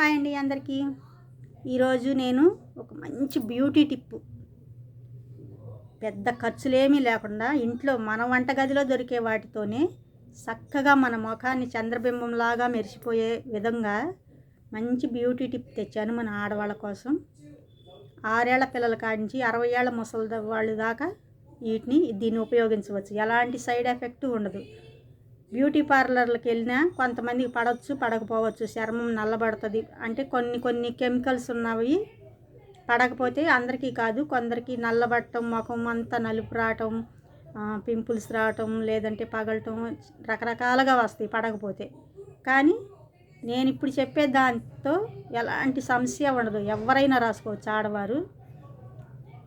Hi అండి అందరికీ. ఈరోజు నేను ఒక మంచి బ్యూటీ టిప్పు. పెద్ద ఖర్చులేమీ లేకుండా ఇంట్లో మన వంటగదిలో దొరికే వాటితోనే చక్కగా మన ముఖాన్ని చంద్రబింబంలాగా మెరిసిపోయే విధంగా మంచి బ్యూటీ టిప్ తెచ్చాను మన ఆడవాళ్ళ కోసం. ఆరేళ్ళ పిల్లల కాడించి అరవై ఏళ్ళ ముసలి వాళ్ళు దాకా వీటిని దీన్ని ఉపయోగించవచ్చు. ఎలాంటి సైడ్ ఎఫెక్ట్ ఉండదు. బ్యూటీ పార్లర్లకు వెళ్ళినా కొంతమందికి పడవచ్చు పడకపోవచ్చు. చర్మం నల్లబడుతుంది. అంటే కొన్ని కొన్ని కెమికల్స్ ఉన్నవి పడకపోతే అందరికీ కాదు కొందరికి నల్లబడటం ముఖం అంతా నలుపు రావటం పింపుల్స్ రావటం లేదంటే పగలటం రకరకాలుగా వస్తాయి పడకపోతే. కానీ నేను ఇప్పుడు చెప్పే దాంతో ఎలాంటి సమస్య ఉండదు. ఎవరైనా రాసుకోవచ్చు ఆడవారు.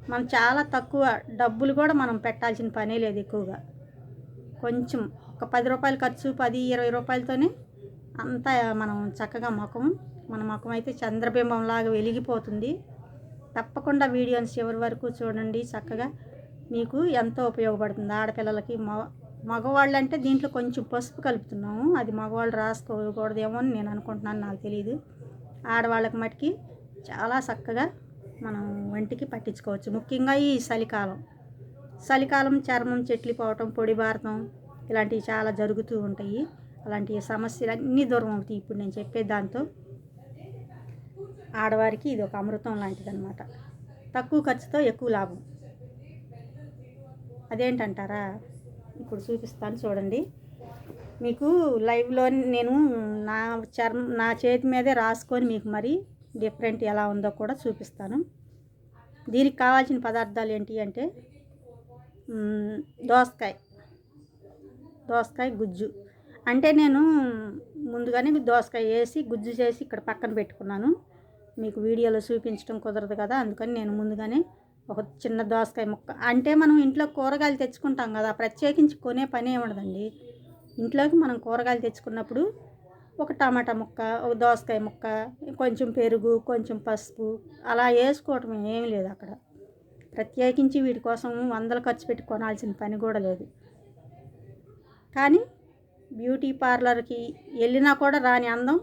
మనం చాలా తక్కువ డబ్బులు కూడా మనం పెట్టాల్సిన పనే లేదు ఎక్కువగా. కొంచెం ఒక పది రూపాయలు ఖర్చు పది ఇరవై రూపాయలతోనే అంతా మనం చక్కగా ముఖం మన ముఖం అయితే చంద్రబింబంలాగా వెలిగిపోతుంది. తప్పకుండా వీడియోని చివరి వరకు చూడండి చక్కగా. మీకు ఎంతో ఉపయోగపడుతుంది ఆడపిల్లలకి. మగ మగవాళ్ళు అంటే దీంట్లో కొంచెం పసుపు కలుపుతున్నాము. అది మగవాళ్ళు రాసుకోకూడదేమో అని నేను అనుకుంటున్నాను నాకు తెలియదు ఆడవాళ్ళకి మటుకి చాలా చక్కగా మనం వంటికి పట్టించుకోవచ్చు. ముఖ్యంగా ఈ చలికాలం. చలికాలం చర్మం చెట్లిపోవటం పొడి భారతం ఇలాంటివి చాలా జరుగుతూ ఉంటాయి. అలాంటి సమస్యలు అన్నీ దూరం అవుతాయి. ఇప్పుడు నేను చెప్పే దాంతో ఆడవారికి ఇది ఒక అమృతం లాంటిది అనమాట తక్కువ ఖర్చుతో ఎక్కువ లాభం. అదేంటంటారా? ఇప్పుడు చూపిస్తాను చూడండి. మీకు లైవ్లో నేను నా చర్మం నా చేతి మీదే రాసుకొని మీకు మరి డిఫరెంట్ ఎలా ఉందో కూడా చూపిస్తాను. దీనికి కావాల్సిన పదార్థాలు ఏంటి అంటే దోసకాయ. దోసకాయ గుజ్జు. అంటే నేను ముందుగానే దోసకాయ వేసి గుజ్జు చేసి ఇక్కడ పక్కన పెట్టుకున్నాను. మీకు వీడియోలో చూపించడం కుదరదు కదా అందుకని నేను ముందుగానే ఒక చిన్న దోసకాయ ముక్క. అంటే మనం ఇంట్లో కూరగాయలు తెచ్చుకుంటాం కదా ప్రత్యేకించి కొనే పని ఉండదండి. ఇంట్లోకి మనం కూరగాయలు తెచ్చుకున్నప్పుడు ఒక టమాటా ముక్క ఒక దోసకాయ ముక్క కొంచెం పెరుగు కొంచెం పసుపు అలా వేసుకోవటం ఏమీ లేదు అక్కడ. ప్రత్యేకించి వీటి కోసం వందలు ఖర్చు పెట్టి కొనాల్సిన పని కూడా లేదు. కానీ బ్యూటీ పార్లర్కి వెళ్ళినా కూడా రాని అందం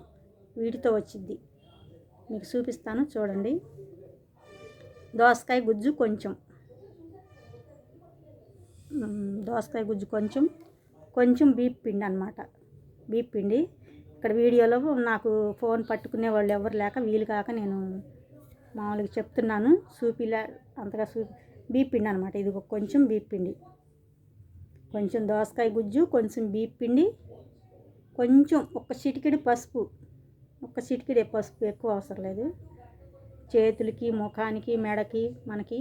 వీటితో వచ్చింది మీకు చూపిస్తాను చూడండి. దోసకాయ గుజ్జు కొంచెం. దోసకాయ గుజ్జు కొంచెం. కొంచెం బీప్ పిండి అనమాట బీప్ పిండి. ఇక్కడ వీడియోలో నాకు ఫోన్ పట్టుకునే వాళ్ళు ఎవరు లేక వీలు కాక నేను మామూలుగా చెప్తున్నాను. చూపిలా అంతగా చూపి బీప్ పిండి అనమాట ఇది కొంచెం బీప్ పిండి. కొంచెం దోసకాయ గుజ్జు కొంచెం బీప్ పిండి కొంచెం ఒక చిటికెడు పసుపు. ఒక చిటికెడే పసుపు ఎక్కువ అవసరం లేదు. చేతులకి ముఖానికి మెడకి మనకి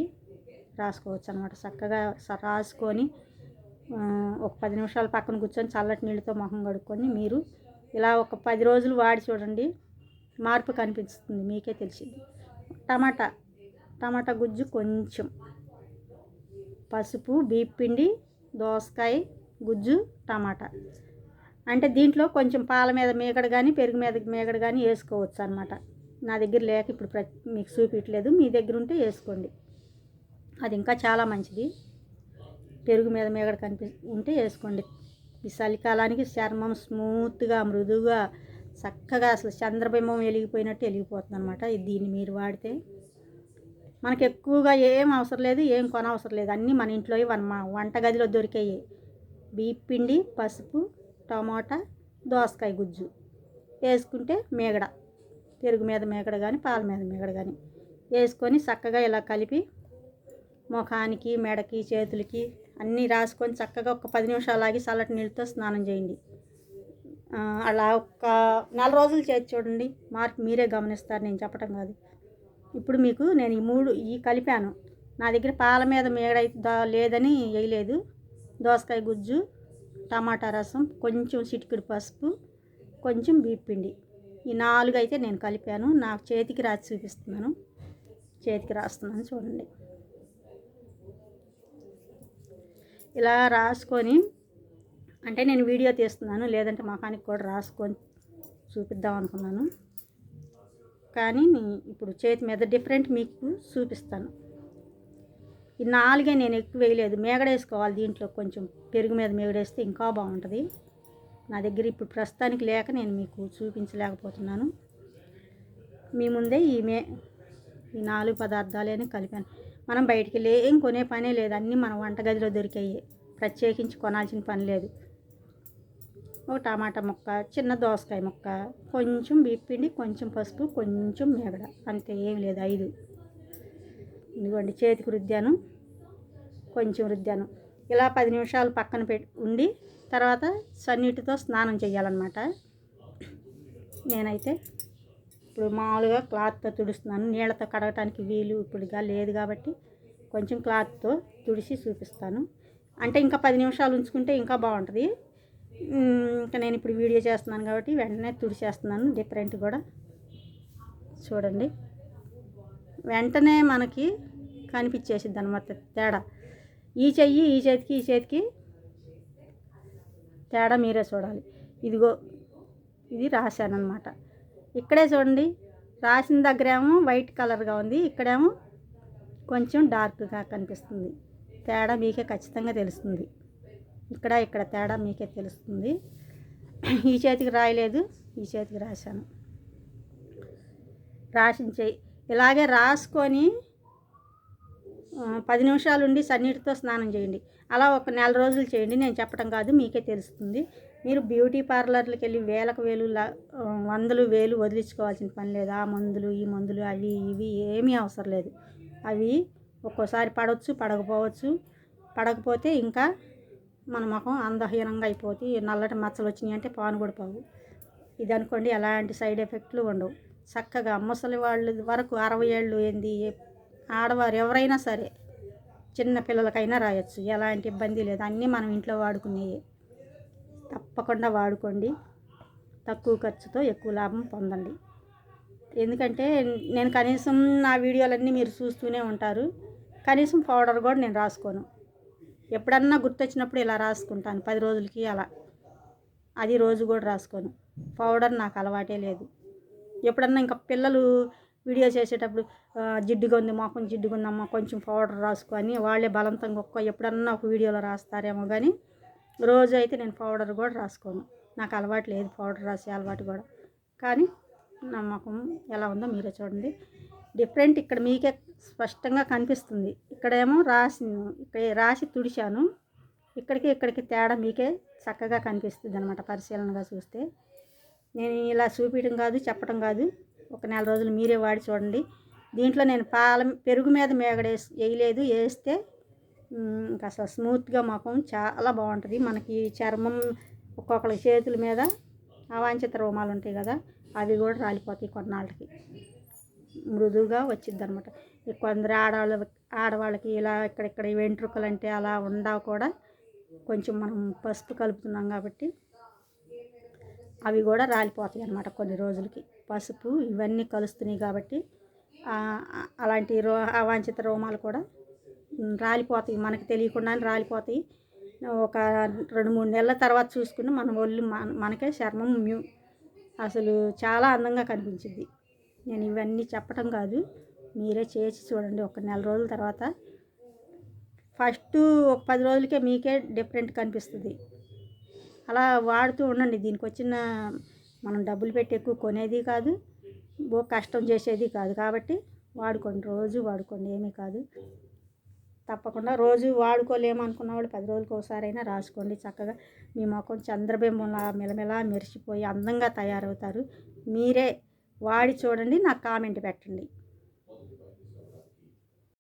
రాసుకోవచ్చు అనమాట చక్కగా రాసుకొని ఒక పది నిమిషాలు పక్కన కూర్చొని చల్లటి నీళ్ళతో ముఖం కడుక్కొని మీరు ఇలా ఒక పది రోజులు వాడి చూడండి. మార్పు కనిపిస్తుంది. మీకే తెలిసింది. టమాటా. టమాటా గుజ్జు కొంచెం. పసుపు బీప్ పిండి దోసకాయ గుజ్జు టమాటా. అంటే దీంట్లో కొంచెం పాల మీద మేకడ కానీ పెరుగు మీద మేగడ కానీ వేసుకోవచ్చు అనమాట నా దగ్గర లేక ఇప్పుడు ప్ర మీకు చూపించలేదు మీ దగ్గర ఉంటే వేసుకోండి. అది ఇంకా చాలా మంచిది. పెరుగు మీద మేగడ కనిపి ఉంటే వేసుకోండి. ఈ చలికాలానికి చర్మం స్మూత్గా మృదువుగా చక్కగా అసలు చంద్రబింబం వెలిగిపోయినట్టు వెలిగిపోతుంది అనమాట దీన్ని మీరు వాడితే మనకు ఎక్కువగా ఏం అవసరం లేదు ఏం కొనవసరం లేదు. అన్నీ మన ఇంట్లో మన వంటగదిలో దొరికాయి. బీప్ పిండి పసుపు టమాటా దోసకాయ గుజ్జు వేసుకుంటే మేగడ. పెరుగు మీద మేగడ కానీ పాల మీద మేగడ కానీ వేసుకొని చక్కగా ఇలా కలిపి ముఖానికి మెడకి చేతులకి అన్నీ రాసుకొని చక్కగా ఒక పది నిమిషాలు ఆగి చల్లటి నీళ్ళతో స్నానం చేయండి. అలా ఒక నెల రోజులు చేసి చూడండి. మార్పు మీరే గమనిస్తారు నేను చెప్పటం కాదు. ఇప్పుడు మీకు నేను ఈ మూడు ఈ కలిపాను. నా దగ్గర పాల మీద మేడైతే లేదని వేయలేదు. దోసకాయ గుజ్జు టమాటా రసం కొంచెం చిటికెడు పసుపు కొంచెం బీపిండి ఈ నాలుగు అయితే నేను కలిపాను. నాకు చేతికి రాసి చూపిస్తున్నాను. చేతికి రాస్తున్నాను చూడండి. ఇలా రాసుకొని అంటే నేను వీడియో తీస్తున్నాను. లేదంటే మకానికి కూడా రాసుకొని చూపిద్దాం అనుకున్నాను. కానీ ఇప్పుడు చేతి మీద డిఫరెంట్ మీకు చూపిస్తాను. ఈ నాలుగే నేను ఎక్కువ వేయలేదు. మేగడేసుకోవాలి దీంట్లో కొంచెం పెరుగు మీద మేగడేస్తే ఇంకా బాగుంటుంది. నా దగ్గర ఇప్పుడు ప్రస్తుతానికి లేక నేను మీకు చూపించలేకపోతున్నాను. మీ ముందే ఈ మే ఈ నాలుగు పదార్థాలని కలిపాను. మనం బయటికి వెళ్ళి ఏం కొనే పనే లేదు. అన్నీ మన వంటగదిలో దొరికాయి. ప్రత్యేకించి కొనాల్సిన పని లేదు. ఒక టమాటా ముక్క చిన్న దోసకాయ ముక్క కొంచెం బిప్పిండి కొంచెం పసుపు కొంచెం మేగడ అంతే ఏం లేదు ఐదు. ఇదిగోండి చేతికి రుద్దాను. కొంచెం రుద్దాను. ఇలా పది నిమిషాలు పక్కన పెట్టి ఉండి తర్వాత సన్నిటితో స్నానం చేయాలన్నమాట నేనైతే ఇప్పుడు మామూలుగా క్లాత్తో తుడుస్తున్నాను. నీళ్ళతో కడగటానికి వీలు ఇప్పుడుగా లేదు కాబట్టి కొంచెం క్లాత్తో తుడిసి చూపిస్తాను. అంటే ఇంకా పది నిమిషాలు ఉంచుకుంటే ఇంకా బాగుంటుంది. ఇంకా నేను ఇప్పుడు వీడియో చేస్తున్నాను కాబట్టి వెంటనే తుడిచేస్తున్నాను డిఫరెంట్ కూడా. చూడండి. వెంటనే మనకి కనిపించేసిద్ది అనమాట తేడా. ఈ చెయ్యి ఈ చేతికి ఈ చేతికి తేడా మీరే చూడాలి. ఇదిగో ఇది రాశానమాట ఇక్కడే చూడండి రాసిన దగ్గరేమో వైట్ కలర్గా ఉంది ఇక్కడేమో కొంచెం డార్క్గా కనిపిస్తుంది. తేడా మీకే ఖచ్చితంగా తెలుస్తుంది. ఇక్కడ ఇక్కడ తేడా మీకే తెలుస్తుంది. ఈ చేతికి రాయలేదు ఈ చేతికి రాశాను. రాసిన ఇలాగే రాసుకొని పది నిమిషాలు ఉండి సన్నీటితో స్నానం చేయండి. అలా ఒక నెల రోజులు చేయండి నేను చెప్పడం కాదు మీకే తెలుస్తుంది. మీరు బ్యూటీ పార్లర్లకు వెళ్ళి వేలకు వేలు వందలు వేలు వదిలించుకోవాల్సిన పని లేదు. ఆ మందులు ఈ మందులు అవి ఇవి ఏమీ అవసరం లేదు. అవి ఒక్కోసారి పడవచ్చు పడకపోవచ్చు. పడకపోతే ఇంకా మన ముఖం అందహీనంగా అయిపోతే నల్లటి మచ్చలు వచ్చినాయి అంటే పాను కూడా పోవు. ఇది అనుకోండి ఎలాంటి సైడ్ ఎఫెక్ట్లు ఉండవు. చక్కగా ముసలి వాళ్ళు వరకు అరవై ఏళ్ళు ఏంది? ఆడవారు ఎవరైనా సరే చిన్న పిల్లలకైనా రాయొచ్చు. ఎలాంటి ఇబ్బంది లేదు. అన్నీ మనం ఇంట్లో వాడుకునేవి తప్పకుండా వాడుకోండి. తక్కువ ఖర్చుతో ఎక్కువ లాభం పొందండి. ఎందుకంటే నేను కనీసం నా వీడియోలన్నీ మీరు చూస్తూనే ఉంటారు. కనీసం పౌడర్ కూడా నేను రాసుకోను. ఎప్పుడన్నా గుర్తొచ్చినప్పుడు ఇలా రాసుకుంటాను పది రోజులకి అలా. అది రోజు కూడా రాసుకోను. పౌడర్ నాకు అలవాటే లేదు. ఎప్పుడన్నా ఇంకా పిల్లలు వీడియో చేసేటప్పుడు జిడ్డుగా ఉంది మొఖం జిడ్డుగా ఉందమ్మా కొంచెం పౌడర్ రాసుకొని వాళ్ళే బలవంతంగా ఒక్క ఎప్పుడన్నా ఒక వీడియోలో రాస్తారేమో కానీ రోజు అయితే నేను పౌడర్ కూడా రాసుకోను. నాకు అలవాటు లేదు పౌడర్ రాసే అలవాటు కూడా. కానీ నమ్మకం ఎలా ఉందో మీరే చూడండి. డిఫరెంట్ ఇక్కడ మీకే స్పష్టంగా కనిపిస్తుంది. ఇక్కడేమో రాసి ఇక్కడ రాసి తుడిచాను ఇక్కడికి ఇక్కడికి తేడా మీకే చక్కగా కనిపిస్తుంది అనమాట పరిశీలనగా చూస్తే. నేను ఇలా చూపించడం కాదు చెప్పడం కాదు. ఒక నెల రోజులు మీరే వాడి చూడండి. దీంట్లో నేను పాల పెరుగు మీద మేగడేసి వేయలేదు వేస్తే ఇంకా అసలు స్మూత్గా ముఖం చాలా బాగుంటుంది. మనకి చర్మం ఒక్కొక్కరి చేతుల మీద అవాంఛిత రోమాలు ఉంటాయి కదా అవి కూడా రాలిపోతాయి కొన్నాళ్ళకి. మృదువుగా వచ్చింది అనమాట కొందరు ఆడవాళ్ళ ఆడవాళ్ళకి ఇలా ఇక్కడిక్కడ వెంట్రుకలు అంటే అలా ఉండా కూడా కొంచెం మనం పసుపు కలుపుతున్నాం కాబట్టి అవి కూడా రాలిపోతాయి అన్నమాట కొన్ని రోజులకి. పసుపు ఇవన్నీ కలుస్తున్నాయి కాబట్టి అలాంటి రో అవాంఛిత రోమాలు కూడా రాలిపోతాయి. మనకి తెలియకుండానే రాలిపోతాయి. ఒక రెండు మూడు నెలల తర్వాత చూసుకుని మన ఒళ్ళు మన- మనకే చర్మం అసలు చాలా అందంగా కనిపించింది. నేను ఇవన్నీ చెప్పటం కాదు. మీరే చేసి చూడండి. ఒక నెల రోజుల తర్వాత ఫస్ట్ ఒక పది రోజులకే మీకే డిఫరెంట్ కనిపిస్తుంది. అలా వాడుతూ ఉండండి. దీనికి వచ్చిన మనం డబ్బులు పెట్టి ఎక్కువ కొనేది కాదు ఓ కష్టం చేసేది కాదు. కాబట్టి వాడుకోండి. రోజు వాడుకోండి. ఏమీ కాదు. తప్పకుండా రోజు వాడుకోలేము అనుకున్న వాళ్ళు పది రోజులకు ఒకసారైనా రాసుకోండి. చక్కగా మీ ముఖం చంద్రబింబంలా మెలమెలా మెరిసిపోయి అందంగా తయారవుతారు. మీరే వాడి చూడండి నాకు కామెంట్ పెట్టండి.